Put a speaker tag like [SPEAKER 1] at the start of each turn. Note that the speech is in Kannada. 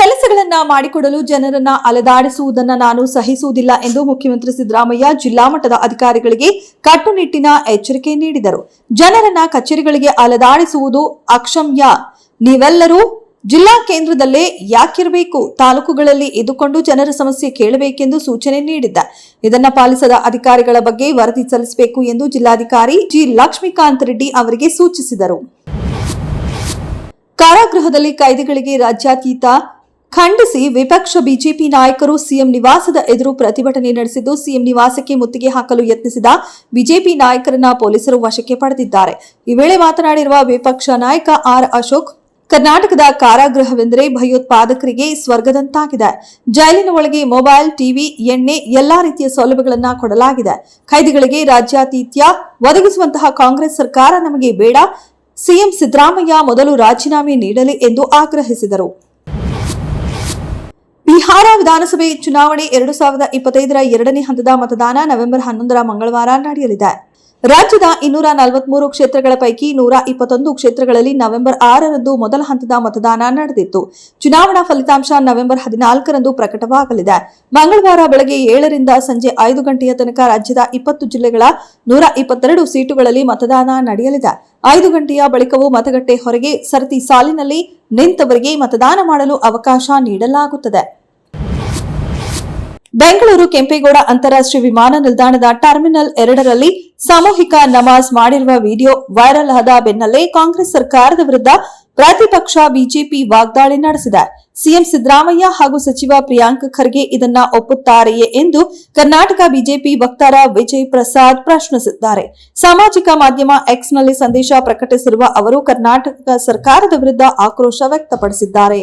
[SPEAKER 1] ಕೆಲಸಗಳನ್ನ ಮಾಡಿಕೊಡಲು ಜನರನ್ನ ಅಲೆದಾಡಿಸುವುದನ್ನ ನಾನು ಸಹಿಸುವುದಿಲ್ಲ ಎಂದು ಮುಖ್ಯಮಂತ್ರಿ ಸಿದ್ದರಾಮಯ್ಯ ಜಿಲ್ಲಾ ಮಟ್ಟದ ಅಧಿಕಾರಿಗಳಿಗೆ ಕಟ್ಟುನಿಟ್ಟಿನ ಎಚ್ಚರಿಕೆ ನೀಡಿದರು. ಜನರನ್ನ ಕಚೇರಿಗಳಿಗೆ ಅಲೆದಾಡಿಸುವುದು ಅಕ್ಷಮ್ಯ. ನೀವೆಲ್ಲರೂ ಜಿಲ್ಲಾ ಕೇಂದ್ರದಲ್ಲೇ ಯಾಕಿರಬೇಕು? ತಾಲೂಕುಗಳಲ್ಲಿ ಇದ್ದುಕೊಂಡು ಜನರ ಸಮಸ್ಯೆ ಕೇಳಬೇಕೆಂದು ಸೂಚನೆ ನೀಡಿದ್ದ. ಇದನ್ನ ಪಾಲಿಸದ ಅಧಿಕಾರಿಗಳ ಬಗ್ಗೆ ವರದಿ ಸಲ್ಲಿಸಬೇಕು ಎಂದು ಜಿಲ್ಲಾಧಿಕಾರಿ ಜಿ. ಲಕ್ಷ್ಮೀಕಾಂತ್ ರೆಡ್ಡಿ ಅವರಿಗೆ ಸೂಚಿಸಿದರು. ಕಾರಾಗೃಹದಲ್ಲಿ ಕೈದಿಗಳಿಗೆ ರಾಜ್ಯಾತೀತ ಖಂಡಿಸಿ ವಿಪಕ್ಷ ಬಿಜೆಪಿ ನಾಯಕರು ಸಿಎಂ ನಿವಾಸದ ಎದುರು ಪ್ರತಿಭಟನೆ ನಡೆಸಿದ್ದು ಸಿಎಂ ನಿವಾಸಕ್ಕೆ ಮುತ್ತಿಗೆ ಹಾಕಲು ಯತ್ನಿಸಿದ ಬಿಜೆಪಿ ನಾಯಕರನ್ನ ಪೊಲೀಸರು ವಶಕ್ಕೆ ಪಡೆದಿದ್ದಾರೆ. ಈ ವೇಳೆ ಮಾತನಾಡಿರುವ ವಿಪಕ್ಷ ನಾಯಕ ಆರ್ ಅಶೋಕ್, ಕರ್ನಾಟಕದ ಕಾರಾಗೃಹವೆಂದರೆ ಭಯೋತ್ಪಾದಕರಿಗೆ ಸ್ವರ್ಗದಂತಾಗಿದೆ. ಜೈಲಿನ ಒಳಗೆ ಮೊಬೈಲ್, ಟಿವಿ, ಎಣ್ಣೆ, ಎಲ್ಲಾ ರೀತಿಯ ಸೌಲಭ್ಯಗಳನ್ನ ಕೊಡಲಾಗಿದೆ. ಖೈದಿಗಳಿಗೆ ರಾಜ್ಯಾತೀತ್ಯ ಒದಗಿಸುವಂತಹ ಕಾಂಗ್ರೆಸ್ ಸರ್ಕಾರ ನಮಗೆ ಬೇಡ. ಸಿಎಂ ಸಿದ್ದರಾಮಯ್ಯ ಮೊದಲು ರಾಜೀನಾಮೆ ನೀಡಲಿ ಎಂದು ಆಗ್ರಹಿಸಿದರು. ಬಿಹಾರ ವಿಧಾನಸಭೆ ಚುನಾವಣೆ ಎರಡು ಸಾವಿರದ ಇಪ್ಪತ್ತೈದರ ಎರಡನೇ ಹಂತದ ಮತದಾನ ನವೆಂಬರ್ ಹನ್ನೊಂದರ ಮಂಗಳವಾರ ನಡೆಯಲಿದೆ. ರಾಜ್ಯದ ಇನ್ನೂರ ನಲವತ್ಮೂರು ಕ್ಷೇತ್ರಗಳ ಪೈಕಿ ನೂರ ಇಪ್ಪತ್ತೊಂದು ಕ್ಷೇತ್ರಗಳಲ್ಲಿ ನವೆಂಬರ್ ಆರರಂದು ಮೊದಲ ಹಂತದ ಮತದಾನ ನಡೆದಿತ್ತು. ಚುನಾವಣಾ ಫಲಿತಾಂಶ ನವೆಂಬರ್ ಹದಿನಾಲ್ಕರಂದು ಪ್ರಕಟವಾಗಲಿದೆ. ಮಂಗಳವಾರ ಬೆಳಗ್ಗೆ ಏಳರಿಂದ ಸಂಜೆ ಐದು ಗಂಟೆಯ ತನಕ ರಾಜ್ಯದ ಇಪ್ಪತ್ತು ಜಿಲ್ಲೆಗಳ ನೂರ ಇಪ್ಪತ್ತೆರಡು ಸೀಟುಗಳಲ್ಲಿ ಮತದಾನ ನಡೆಯಲಿದೆ. ಐದು ಗಂಟೆಯ ಬಳಿಕವೂ ಮತಗಟ್ಟೆ ಹೊರಗೆ, ಸರತಿ ಸಾಲಿನಲ್ಲಿ ನಿಂತವರಿಗೆ ಮತದಾನ ಮಾಡಲು ಅವಕಾಶ ನೀಡಲಾಗುತ್ತದೆ. ಬೆಂಗಳೂರು ಕೆಂಪೇಗೌಡ ಅಂತಾರಾಷ್ಟ್ರೀಯ ವಿಮಾನ ನಿಲ್ದಾಣದ ಟರ್ಮಿನಲ್ ಎರಡರಲ್ಲಿ ಸಾಮೂಹಿಕ ನಮಾಜ್ ಮಾಡಿರುವ ವಿಡಿಯೋ ವೈರಲ್ ಆದ ಬೆನ್ನಲ್ಲೇ ಕಾಂಗ್ರೆಸ್ ಸರ್ಕಾರದ ವಿರುದ್ಧ ಪ್ರತಿಪಕ್ಷ ಬಿಜೆಪಿ ವಾಗ್ದಾಳಿ ನಡೆಸಿದೆ. ಸಿಎಂ ಸಿದ್ದರಾಮಯ್ಯ ಹಾಗೂ ಸಚಿವ ಪ್ರಿಯಾಂಕ್ ಖರ್ಗೆ ಇದನ್ನ ಒಪ್ಪುತ್ತಾರೆಯೇ ಎಂದು ಕರ್ನಾಟಕ ಬಿಜೆಪಿ ವಕ್ತಾರ ವಿಜಯ್ ಪ್ರಸಾದ್ ಪ್ರಶ್ನಿಸಿದ್ದಾರೆ. ಸಾಮಾಜಿಕ ಮಾಧ್ಯಮ ಎಕ್ಸ್ನಲ್ಲಿ ಸಂದೇಶ ಪ್ರಕಟಿಸಿರುವ ಅವರು ಕರ್ನಾಟಕ ಸರ್ಕಾರದ ವಿರುದ್ಧ ಆಕ್ರೋಶ ವ್ಯಕ್ತಪಡಿಸಿದ್ದಾರೆ.